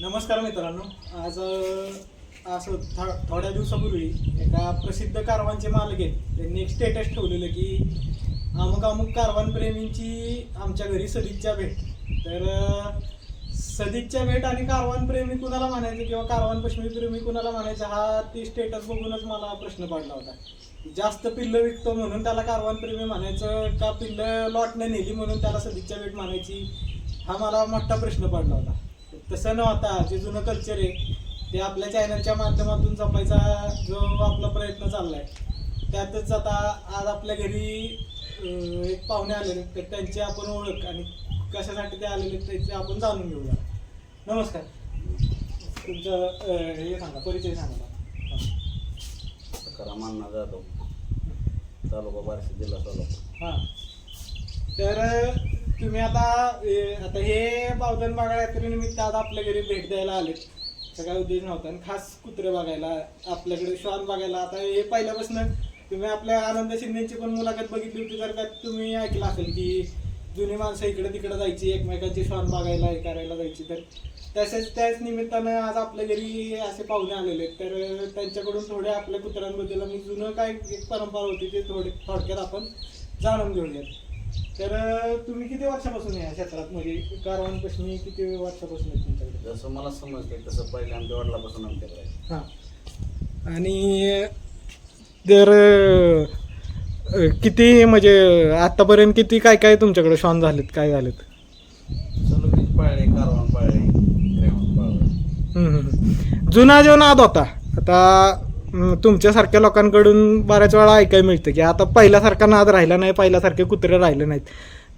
नमस्कार मित्रांनो. आज असं थो थोड्या दिवसापूर्वी एका प्रसिद्ध कारवांचे मालक आहेत. त्यांनी एक स्टेटस ठेवलेलं की अमुक अमुक कारवान प्रेमींची आमच्या घरी सदिच्छा भेट. तर सदिच्छा भेट आणि कारवान प्रेमी कुणाला म्हणायचं किंवा कारवान पश्चिमीप्रेमी कुणाला म्हणायचे हा ती स्टेटस बघूनच मला प्रश्न पडला होता. जास्त पिल्लं विकतो म्हणून त्याला कारवान प्रेमी म्हणायचं का पिल्लं लॉटनं नेली म्हणून त्याला सदिच्छा भेट म्हणायची हा मला मोठा प्रश्न पडला होता. तसं न होता जे जुनं कल्चर आहे ते आपल्या चॅनलच्या माध्यमातून जपायचा जो आपला प्रयत्न चाललाय. त्यातच आता आज आपल्या घरी एक पाहुणे आलेले तर त्यांची आपण ओळख आणि कशासाठी ते आलेले त्याचे आपण जाणून घेऊया. नमस्कार. तुमचं हे सांगा परिचय सांगा. अण्णा जाधव. तालुका बार्शी जिल्हा सोलापूर. हां. तर तुम्ही आता अं, आता हे बावधन बागा यात्रेनिमित्त आता आपल्या घरी भेट द्यायला आले सगळा उद्देश नव्हता आणि खास कुत्रे बघायला आपल्याकडे श्वान बघायला. आता हे पहिल्यापासून तुम्ही आपल्या आनंद शिंदेची पण मुलाखत बघितली होती तर त्यात तुम्ही ऐकलं असेल की जुनी माणसं इकडे तिकडे जायची एकमेकांची श्वान बघायला हे करायला जायची. तर तसेच त्याच निमित्तानं आज आपल्या घरी असे पाहुणे आलेले आहेत. तर त्यांच्याकडून थोडे आपल्या कुत्र्यांबद्दल आणि जुनं काय एक परंपरा होती ते थोडे थोडक्यात आपण जाणून घेऊयात. तर तुम्ही किती वर्षापासून या क्षेत्रात? म्हणजे कारवान पश्चिमी किती वर्षापासून आहे तुमच्याकडे? जसं मला समजते तसं पहिले आमच्या वडिलापासून आमच्याकडे आहे. हां. आणि तर अं, किती म्हणजे आतापर्यंत किती काय काय तुमच्याकडे शॉन झालेत? काय झालेत? सलुकीत पाळले कारवान पाळले रेवण पाळले. हम्म, हम्म. जुना जो नाद होता. आता तुमच्यासारख्या लोकांकडून बऱ्याच वेळा ऐकायला मिळतं की आता पहिल्यासारखा नाद राहिला नाही पहिल्यासारखे कुत्रे राहिले नाहीत.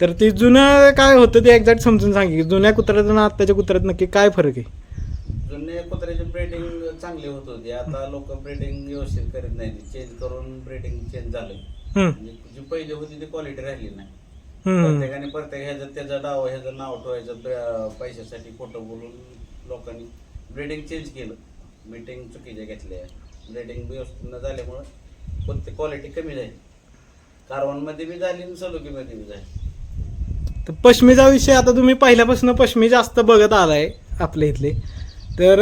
तर ते जुनं काय होतं ते एक्झॅक्ट समजून सांगे की जुन्या कुत्र्याचं ना आत्ताच्या कुत्र्यात नक्की काय फरक आहे? जुने कुत्र्याची ब्रीडिंग चांगली होत होती. आता लोक ब्रीडिंग व्यवस्थित करीत नाही चेंज करून ब्रीडिंग चेंज झालं म्हणजे जी पहिली होती ती क्वालिटी राहिली नाही. प्रत्येकाने प्रत्येक ह्याचं त्याचं नाव ह्याचं नाव ठेवायचं पैशासाठी खोटं बोलून लोकांनी ब्रीडिंग चेंज केलं. मीटिंग चुकीच्या घेतल्या. ब्रीडिंग व्यवस्थित न झाल्यामुळं कोणती क्वालिटी कमी झाली. कारवांमध्ये बी झाली आणि सलुकीमध्ये बी झाली. तर पश्मीचा विषय आता तुम्ही पहिल्यापासून पश्मी जास्त बघत आलाय आपल्या इथले. तर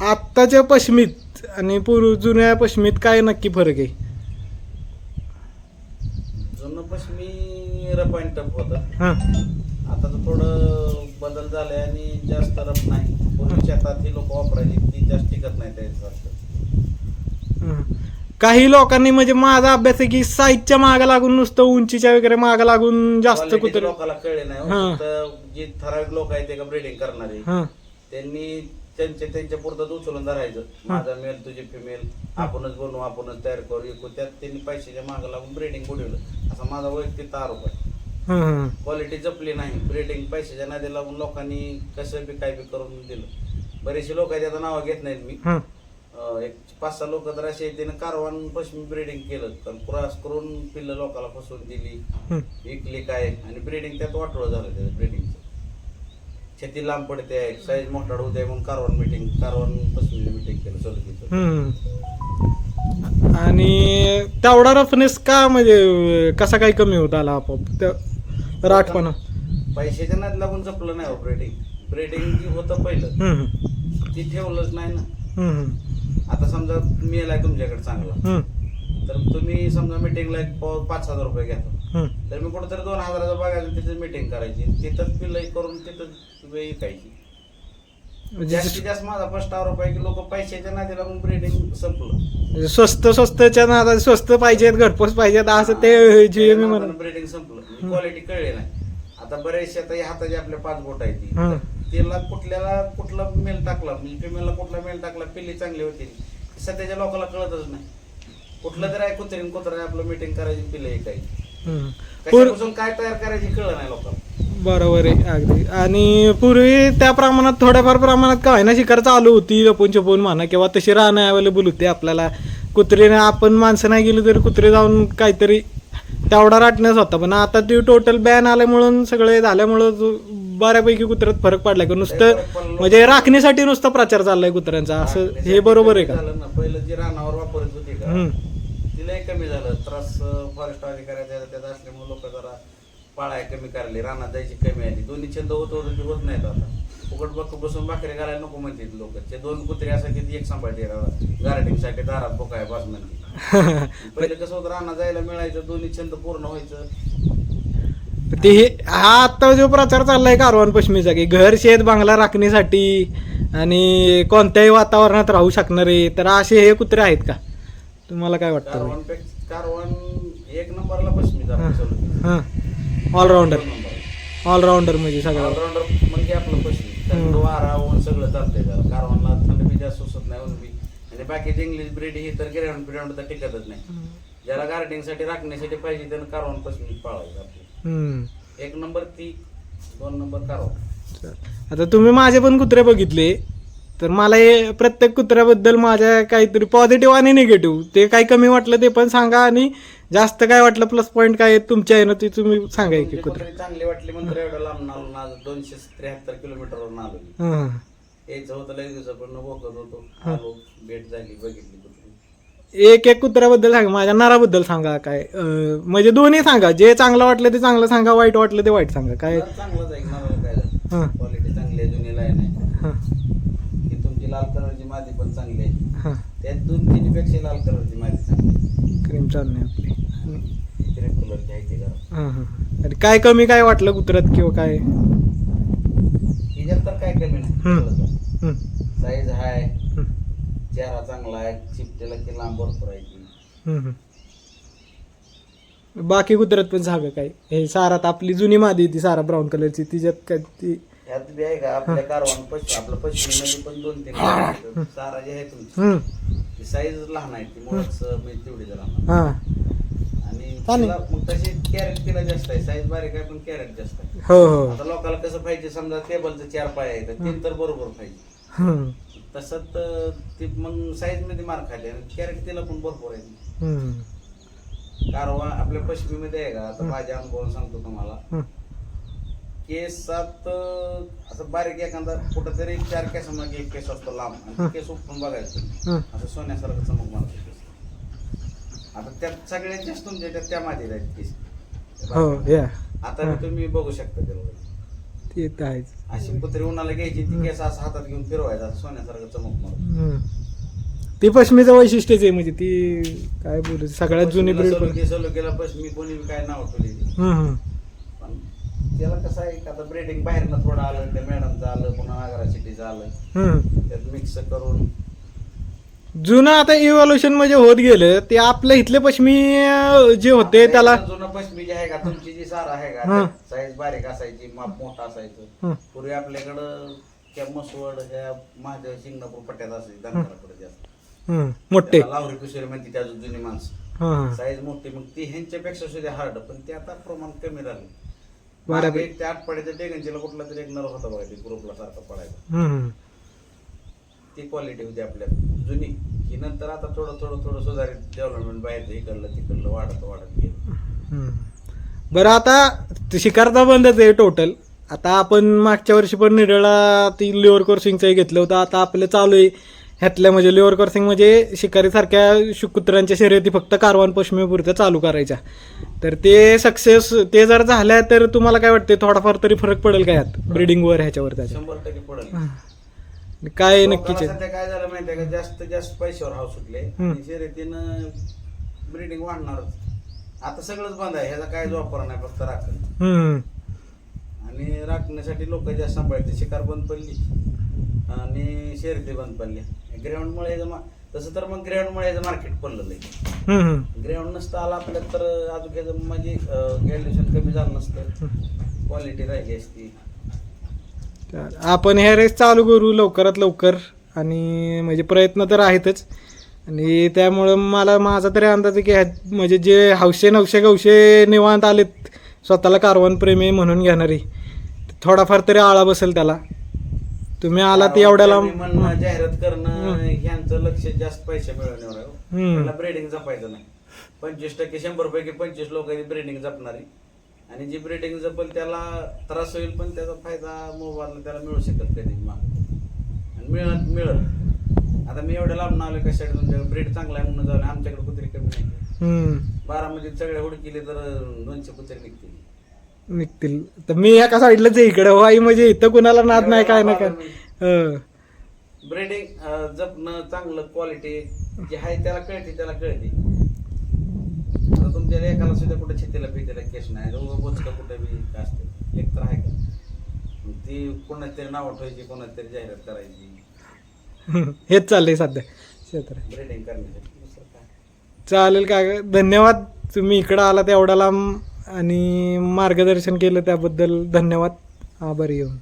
आत्ताच्या पश्मीत आणि पूर्व जुन्या पश्मीत काय नक्की फरक आहे? जुनं पश्मी रफ अँड टफ होतं. हां. आता तर थोडं बदल झालाय आणि जास्त रफ नाही. पूर्वी शेतात ही लोक वापरायची ती जास्त टिकत नाही त्याच्यासारखं. हं. काही लोकांनी म्हणजे माझा अभ्यास आहे की साईजच्या मागा लागून नुसतं उंचीच्या वगैरे मागा लागून जास्त कुत्रे लोकांना कळले नाही हां. हो. फक्त जे ठराविक लोक आहेत ते का ब्रीडिंग करणारे. हां. त्यांनी त्यांच्या त्यांच्या पुरतं उचलून धरायचं. माझा मेल तुझी फिमेल आपणच बनवू आपणच तयार करू. विकू त्यात त्यांनी पैशाच्या मागं लागून ब्रीडिंग बुडवलं असा माझा वैयक्तिक आरोप आहे. हं, हं. क्वालिटी जपली नाही. ब्रीडिंग पैशाच्या नादी लागून लोकांनी कसं बी काय बी करून दिलं. बरेचसे लोक आहेत आता नावं घेत नाहीत मी. हं. एक पाच सहा लोक तर असे त्यानं कारवान पश्चिमी ब्रीडिंग केलं. कारण क्रॉस करून पिल्लं लोकांना फसवून दिली. हं. विकली काय? आणि ब्रीडिंग त्यात वाटोळं झालं त्याचं ब्रीडिंगचं छती लांब पडते साईज मोठा होते म्हणून कारवान मिटिंग कारवान पश्चिमी मिटिंग केलं सलुकीचं हं. आणि तेवढा रफनेस का म्हणजे कसा काय कमी होत आला आपोआप? त्या- राठपणा पैशाच्या नाद लागून जपलं नाही ब्रीडिंग ब्रीडिंग जी होतं पहिलं हं, हं. ती ठेवलंच नाही ना. हं, हं. आता समजा मेल आहे तुमच्याकडे चांगला. तर तुम्ही समजा मिटिंगला एक पाच हजार रुपये घेता. हं. तर मी कुठेतरी दोन हजाराचं बघायचं तिथं मिटिंग करायची. तिथंच पिल्लई करून तिथं विकायची म्हणजे जास्तीत जास्त माझा आरोप आहे की लोक पैशाच्या नादी लागून ब्रीडिंग संपलं. म्हणजे स्वस्त स्वस्तच्या नादात स्वस्त पाहिजेत घरपोच पाहिजेत असं ते जे मी ब्रीडिंग संपलं. क्वालिटी कळली नाही. आता बरेचसे आता हाताचे आपले पाच बोट आहे ती. हं. तिला कुठल्याला कुठला मेल टाकला म्हणजे फिमेलला कुठला मेल टाकला पिल्ली चांगली होती. सध्याच्या लोकांना कळतच नाही. कुठलं तरी आहे कुत्रीन कुत्रा आपलं मिटिंग करायची पिल्लं ऐकायची हं. पूर कशापासून काय तयार करायची कळलं नाही लोकांना. बरोबर आहे अगदी. आणि पूर्वी त्या प्रमाणात थोड्याफार प्रमाणात का व्हायना शिकार चालू होती लपून छपून म्हणा किंवा तशी राहणं अवेलेबल होते आपल्याला. कुत्रीने आपण माणसं नाही गेली तरी कुत्रे जाऊन काहीतरी तेवढा राटण्यास होता. पण आता ते टोटल बॅन आल्यामुळं सगळे झाल्यामुळं बऱ्यापैकी कुत्र्यात फरक पडलाय का? नुसतं म्हणजे राखणीसाठी नुसता प्रचार चाललाय कुत्र्यांचा. असं हे बरोबर आहे का? झालं ना. पहिलं जी रानावर वापरत होती का हम्म. तिलाही कमी झालं. त्रास फॉरेस्ट अधिकाऱ्याचा त्यात असल्यामुळे लोक जरा पाळाय कमी करायली रानात जायची कमी आली. दोन्ही छंद होत होत होत नाहीत आता. फुकट बक बसून भाकरी घालायला नको म्हणतात लोक. ते दोन कुत्रे असायचे ती एक सांभाळते गार्डनिंगसाठी दारात बोकाय बस म्हणते पहिले कसं होतं रानात जायला मिळायचं दोन्ही छंद पूर्ण व्हायचं. ते हे हा आता जो प्रचार चाललाय कारवान पश्चिमेचा की घर शेत बांगला राखण्यासाठी आणि कोणत्याही वातावरणात राहू शकणारे तर असे हे कुत्रे आहेत का? तुम्हाला काय वाटतं? कारवान एक नंबरला पश्चिमी हां ऑलराऊंडर नंबर ऑलराऊंडर म्हणजे सगळं. ऑलराऊंडर म्हणजे आपलं पश्चिम. थंड वारा ऊन सगळं चालतंय कारवानला थंड बी जास्त सुचत नाही ऊन बी. आणि बाकीचे इंग्लिश ब्रीड ही तर गिरावण बिरावण तर टिकतच नाही. ज्याला गार्डनिंगसाठी राखण्यासाठी पाहिजे त्यानं कारवान पश्चिमी पाळायचं आपलं. एक नंबर ती दोन नंबर कारवान आता तुम्ही माझे पण कुत्रे बघितले तर मला हे प्रत्येक कुत्र्याबद्दल माझ्या काहीतरी पॉझिटिव्ह आणि निगेटिव्ह ते काही कमी वाटलं ते पण सांगा आणि जास्त काय वाटलं प्लस पॉईंट काय तुमच्या आहे ना ते तुम्ही सांगा की म्हणजे कुत्रे. चांगली वाटली म्हणून तर एवढं लांब आलो दोनशे त्र्याहत्तर किलोमीटरवर आलो यायचं होतं लगेच होतो आलो भेट झाली बघितली कुत्री. एक एक कुत्र्याबद्दल सांगा माझ्या नराबद्दल सांगा काय अं, म्हणजे दोन्ही सांगा जे चांगलं वाटलं ते चांगलं सांगा वाईट वाटलं ते वाईट सांगा काय? नर चांगलंच आहे नराला काय हां. क्वालिटी चांगली आहे जुनी लाईन आहे. हां. ही तुमची लाल कलरची पण चांगली आहे. हां. त्यात दोन लाल कलरची चांगली क्रीम चालणे आपली. कलरची आहे ती हां हां आणि काय कमी काय वाटलं कुत्र्यात किंवा काय? हिच्यात तर काय कमी हम्म. नाही. हं, साईज आहे. हं, चेहरा चांगला आहे. चिपटेला की लांब भरपूर आहे ती. हं, हं. बाकी कुत्र्यात पण सांगा काय? हे सारात आपली जुनी मादी ती सारा ब्राऊन कलरची तिच्यात काय ती? ह्यात बी आहे का? आपल्या कारवान पश्चिम आपलं पश्चिमेमध्ये पण दोन तीन आहेत. सारा जे आहे तुमची. ती साईज लहान आहे. ती मुळच म्हणजे तेवढी जरा लहान. हां. आणि चालेल. तिला मग तशी कॅरेट तिला जास्त आहे. साईज बारीक आहे पण कॅरेट जास्त आहे. हो हो. आता लोकांना कसं पाहिजे? समजा टेबलचं चार पाय आहे तर तीन तर बरोबर पाहिजे. तसं तर ती मग साईजमध्ये मार खाली कॅरेट तिला पण भरपूर आहे. कारवा आपल्या पश्चिमेमध्ये आहे का? आता माझ्या अनुभवाने सांगतो तुम्हाला. केसात अं, असं बारीक एखादा कुठंतरी चार केसामागे एक केस असतो लांब. आणि ते केस उपटून बघायचं. असं सोन्यासारखं चमक मारतो केस. आता त्यात सगळ्यात जास्त तुमच्या त्यात त्या माझे आहेत केस. हो या. आता तुम्ही बघू शकता त्याला. ते तर आहेच. अशी कुत्री उन्हाला घ्यायची ती केस असं हातात घेऊन फिरवायचा सोन्यासारखं चमक मारतो हं. ती पश्चिमेचं वैशिष्ट्यच आहे म्हणजे ती काय बोलू सगळ्यात जुनी ब्रीड पण सलोकी सलोकीला बस मी कोणी बी काय नाव ठेवली. पण त्याला कसं आहे का आता ब्रेडिंग बाहेरनं थोडं आलं त्या मॅडमचं आलं पुन्हा नागरा सिटीचं आलं हं. त्यात मिक्स करून जुनं आता इव्हॉल्युशन म्हणजे होत गेलं ते आपल्या इथले पश्चिमी अं, जे होते त्याला जुनं पश्चिमी जे आहे का तुमची जी सार आहे. का साईज बारीक असायची माप मोठा असायचं पूर्वी आपल्याकडं त्या मसवड ह्या महादेव शिंगणापूर पट्ट्यात असायची धनगराकडे जास्त. मोठे लावरी कुशेरी म्हणते त्या जुनी माणसं साईज मोठी मग ती ह्यांच्यापेक्षा सुद्धा हार्ड पण ते आता प्रमाण कमी राहिलं बरोबर. मागे एक ते आठ पडायचं डेगंजीला कुठला तरी एक नर होता बघा ग्रुपला सारखा पडायचा. ती क्वालिटी होती आपल्या जुनी. ही नंतर आता थोडं थोडं थोडं सुधारित डेव्हलपमेंट बाहेर इकडलं तिकडलं वाढत वाढत गेलं. बरं आता शिकारता बंदच आहे टोटल आता आपण मागच्या वर्षी पण निरळा ती लिव्हर क्रॉसिंगचं घेतलं होतं. आता आपलं चालू आहे. ह्यातल्या म्हणजे लिव्हर क्रॉसिंग म्हणजे शिकारीसारख्या शु- कुत्र्यांच्या शर्यती फक्त कारवान पश्चिमेपुरत्या चालू करायच्या. तर ते सक्सेस ते जर झाल्या तर तुम्हाला काय वाटते थोडाफार तरी फरक पडेल का यात? ब्रिडिंगवर ह्याच्यावर त्याच्या शंभर टक्के पडेल. काय नक्कीच आहे? सध्या काय झालं माहितीये का? जास्त जास्त पैशावर हाव सुटले. हम्म. आणि शर्यतीनं ब्रिडिंग वाढणारच. आता सगळंच बंद आहे. ह्याचा काय वापर नाही फक्त राखण. आणि राखण्यासाठी लोक जास्त सांभाळते शिकार बंद पडली. आणि शर्यती बंद पडल्या. ग्राउंडमुळे ह्याचं मा- तसं तर मग ग्राउंडमुळे ह्याचं मार्केट पडलं नाही हं, हं. ग्राउंड नसतं आलं आपल्यात तर अजून म्हणजे गॅल्युशन कमी झालं नसतं. क्वालिटी राहिली असती. आपण हे रेस चालू करू लवकरात लवकर. आणि म्हणजे प्रयत्न तर आहेतच. आणि त्यामुळं मला माझा तरी अंदाज आहे की ह्यात म्हणजे जे हौशे नवशे गवशे निवांत आलेत स्वतःला कारवान प्रेमी म्हणून घेणारी थोडाफार तरी आळा बसेल त्याला. तुम्ही आला ते एवढ्या लांब जाहिरात करणं ह्यांचं लक्ष जास्त पैसे मिळवण्यावर आहे हो. ब्रेडिंग जपायचं नाही. पंचवीस टक्के शंभर पैकी पंचवीस लोक ब्रेडिंग जपणारी. आणि जी ब्रेडिंग जपल त्याला त्रास होईल पण त्याचा फायदा मोबाईल त्याला मिळू शकत कधी माग. आणि मिळत मिळत. आता मी एवढ्या लांब आलो कशाकडे तुमच्याकडे ब्रेड चांगला आहे म्हणून झालं आमच्याकडे कुत्री कमी नाही. हम्म. बारामध्ये सगळे हुडकिले तर दोनशे कुत्रे निघतील. निघतील. तर मी एका साईडलाच आहे इकडे वाई म्हणजे इथं कुणाला नाद नाही काय ना काय हं. ब्रेडिंग जपणं चांगलं क्वालिटी जे आहे त्याला कळते त्याला कळते. तुमच्या एकाला सुद्धा कुठे छेतीला पितेला केस नाही. बोचका कुठे बी असते. एक तर आहे का? ती कोणाच तरी नाव ठेवायची कोणाच तरी जाहिरात करायची. हेच चाललंय सध्या क्षेत्रात ब्रेडिंग करण्यासाठी दुसरं काय? चालेल का? धन्यवाद. तुम्ही इकडं आलात एवढा लांब आणि मार्गदर्शन केलं त्याबद्दल धन्यवाद. आभारी येऊन.